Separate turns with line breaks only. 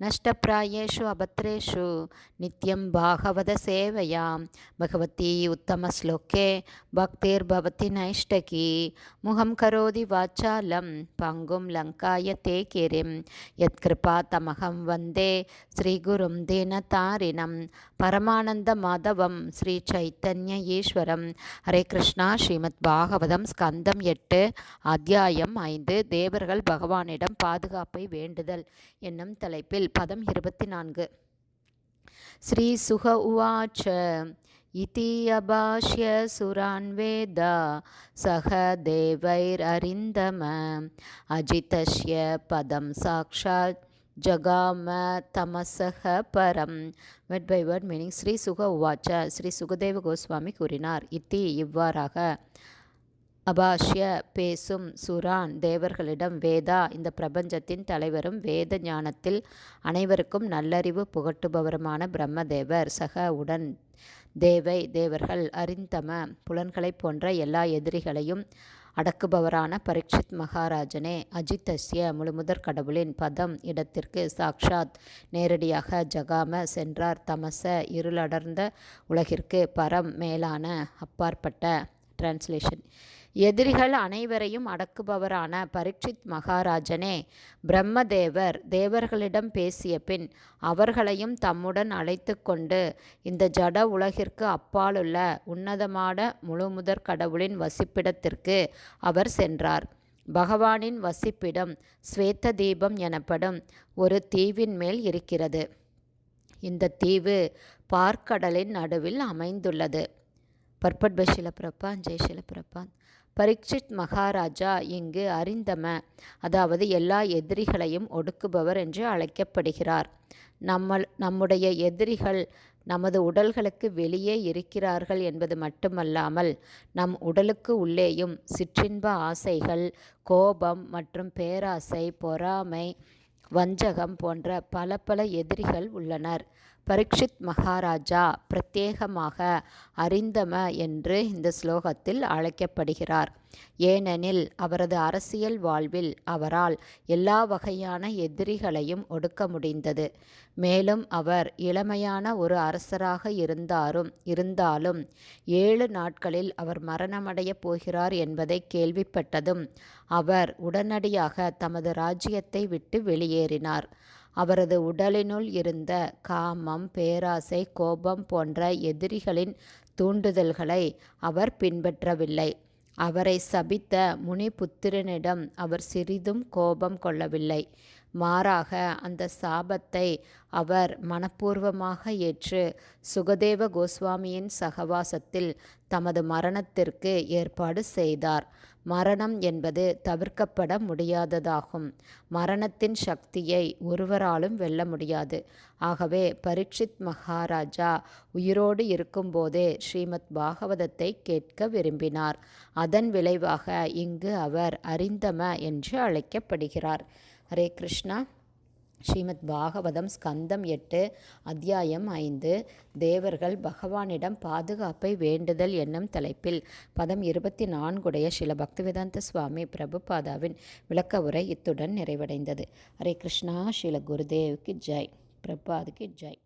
नष्टप्रायेषु अभद्रेषु नित्यं भागवतसेवयां भगवती उत्तमश्लोके भक्तिर्भवति नैष्टकी मुहं करोति वाचालं पङ्गुं लङ्काय ते गिरिं यत्कृपातमहं वन्दे श्रीगुरुं दीनतारिणं परमानन्दमाधवं श्रीचैतन्य ஈஸ்வரம் ஹரே கிருஷ்ணா ஸ்ரீமத் பாகவதம் ஸ்கந்தம் எட்டு அத்தியாயம் ஐந்து தேவர்கள் பகவானிடம் பாதுகாப்பை வேண்டுதல் என்னும் தலைப்பில் பதம் இருபத்தி நான்கு ஸ்ரீ சுக உவாச்ச இதி அபாஷ்ய சுரான் வேதா சக தேவைரரிந்தம அஜிதஷ்ய பதம் சாக்ஷாத் ஜகாம தமசக பரம். Word by word meaning Shri Shuka உவாச்ச ஸ்ரீ சுகதேவ கோஸ்வாமி கூறினார். இத்தி இவ்வாறாக அபாஷ்ய பேசும் சுரான் தேவர்களிடம் வேதா இந்த பிரபஞ்சத்தின் தலைவரும் வேத ஞானத்தில் அனைவருக்கும் நல்லறிவு புகட்டுபவருமான பிரம்மதேவர். சக உடன் தேவை தேவர்கள் அறிந்தம புலன்களைப் போன்ற எல்லா எதிரிகளையும் அடக்குபவரான பரீட்சித் மகாராஜனே அஜித்தஸ்ய முழுமுதற் கடவுளின் பதம் இடத்திற்கு சாக்ஷாத் நேரடியாக ஜகாம சென்றார். தமச இருளடர்ந்த உலகிற்கு பரம் மேலான அப்பாற்பட்ட டிரான்ஸ்லேஷன் எதிரிகள் அனைவரையும் அடக்குபவரான பரீட்சித் மகாராஜனே பிரம்மதேவர் தேவர்களிடம் பேசிய பின் அவர்களையும் தம்முடன் அழைத்து கொண்டு இந்த ஜட உலகிற்கு அப்பாலுள்ள உன்னதமான முழுமுதற் கடவுளின் வசிப்பிடத்திற்கு அவர் சென்றார். பகவானின் வசிப்பிடம் ஸ்வேத்த தீபம் எனப்படும் ஒரு தீவின் மேல் இருக்கிறது. இந்த தீவு பார்க்கடலின் நடுவில் அமைந்துள்ளது. பர்பட் பை ஷிலப்பிரபான் ஜெய் பரீட்சித் மகாராஜா இங்கு அறிந்தம அதாவது எல்லா எதிரிகளையும் ஒடுக்குபவர் என்று அழைக்கப்படுகிறார். நம்ம நம்முடைய எதிரிகள் நமது உடல்களுக்கு வெளியே இருக்கிறார்கள் என்பது மட்டுமல்லாமல் நம் உடலுக்கு உள்ளேயும் சிற்றின்ப ஆசைகள் கோபம் மற்றும் பேராசை பொறாமை வஞ்சகம் போன்ற பல பல எதிரிகள் உள்ளனர். பரீட்சித் மகாராஜா பிரத்யேகமாக அறிந்தம என்று இந்த ஸ்லோகத்தில் அழைக்கப்படுகிறார். ஏனெனில் அவரது அரசியல் வாழ்வில் அவரால் எல்லா வகையான எதிரிகளையும் ஒடுக்க முடிந்தது. மேலும் அவர் இளமையான ஒரு அரசராக இருந்தாரும் இருந்தாலும் ஏழு நாட்களில் அவர் மரணமடைய போகிறார் என்பதை கேள்விப்பட்டதும் அவர் உடனடியாக தமது ராஜ்யத்தை விட்டு வெளியேறினார். அவரது உடலினுள் இருந்த காமம் பேராசை கோபம் போன்ற எதிரிகளின் தூண்டுதல்களை அவர் பின்பற்றவில்லை. அவரை சபித்த முனிபுத்திரனிடம் அவர் சிறிதும் கோபம் கொள்ளவில்லை. மாறாக அந்த சாபத்தை அவர் மனப்பூர்வமாக ஏற்று சுகதேவ கோஸ்வாமியின் சகவாசத்தில் தமது மரணத்திற்கு ஏற்பாடு செய்தார். மரணம் என்பது தவிர்க்கப்பட முடியாததாகும். மரணத்தின் சக்தியை ஒருவராலும் வெல்ல முடியாது. ஆகவே பரீட்சித் மகாராஜா உயிரோடு இருக்கும்போதே ஸ்ரீமத் பாகவதத்தை கேட்க விரும்பினார். அதன் விளைவாக இங்கு அவர் அறிந்தம என்று அழைக்கப்படுகிறார். ஹரே கிருஷ்ணா. ஸ்ரீமத் பாகவதம் ஸ்கந்தம் எட்டு அத்தியாயம் ஐந்து. தேவர்கள் பகவானிடம் பாதுகாப்பை வேண்டுதல் என்னும் தலைப்பில் பதம் இருபத்தி நான்குடைய சில பக்திவேதாந்த சுவாமி பிரபுபாதாவின் விளக்க உரை இத்துடன் நிறைவடைந்தது. ஹரே கிருஷ்ணா. ஸ்ரீல குருதேவுக்கு ஜெய். பிரபாதுக்கு ஜெய்.